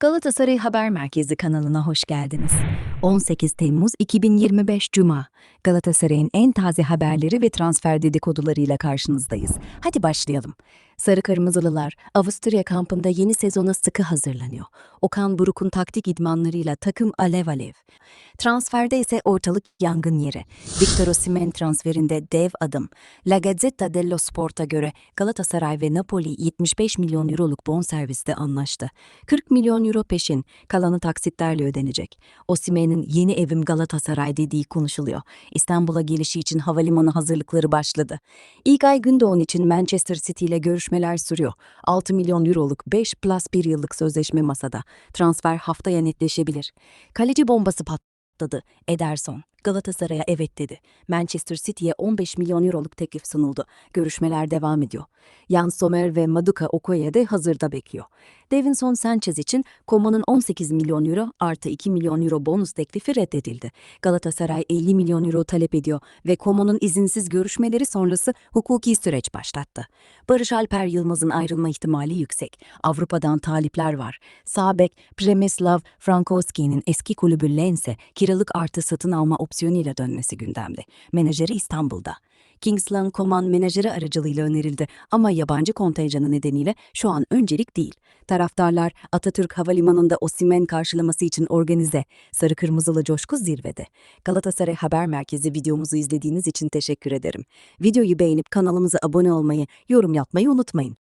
Galatasaray Haber Merkezi kanalına hoş geldiniz. 18 Temmuz 2025 Cuma. Galatasaray'ın en taze haberleri ve transfer dedikodularıyla karşınızdayız. Hadi başlayalım. Sarı Kırmızılılar Avusturya kampında yeni sezona sıkı hazırlanıyor. Okan Buruk'un taktik idmanlarıyla takım alev alev. Transferde ise ortalık yangın yeri. Victor Osimhen transferinde dev adım. La Gazzetta dello Sport'a göre Galatasaray ve Napoli 75 milyon euroluk bonserviste anlaştı. 40 milyon euro peşin, kalanı taksitlerle ödenecek. Osimhen'in yeni evim Galatasaray dediği konuşuluyor. İstanbul'a gelişi için havalimanı hazırlıkları başladı. İlkay Gündoğan için Manchester City ile görüşmeler sürüyor. 6 milyon euroluk 5 plus 1 yıllık sözleşme masada. Transfer haftaya netleşebilir. Kaleci bombası patladı. Ederson. Galatasaray'a evet dedi. Manchester City'ye 15 milyon euroluk teklif sunuldu. Görüşmeler devam ediyor. Jan Sommer ve Maduka Okoye de hazırda bekliyor. Davinson Sanchez için Komo'nun 18 milyon euro artı 2 milyon euro bonus teklifi reddedildi. Galatasaray 50 milyon euro talep ediyor ve Komo'nun izinsiz görüşmeleri sonrası hukuki süreç başlattı. Barış Alper Yılmaz'ın ayrılma ihtimali yüksek. Avrupa'dan talipler var. Sağ bek Przemysław Frankowski'nin eski kulübü Lens'e kiralık artı satın alma opsiyonuyla dönmesi gündemde. Menajeri İstanbul'da. Kingsland Coman menajeri aracılığıyla önerildi ama yabancı kontenjanı nedeniyle şu an öncelik değil. Taraftarlar Atatürk Havalimanı'nda Osimhen karşılaması için organize. Sarı kırmızılı coşku zirvede. Galatasaray Haber Merkezi videomuzu izlediğiniz için teşekkür ederim. Videoyu beğenip kanalımıza abone olmayı, yorum yapmayı unutmayın.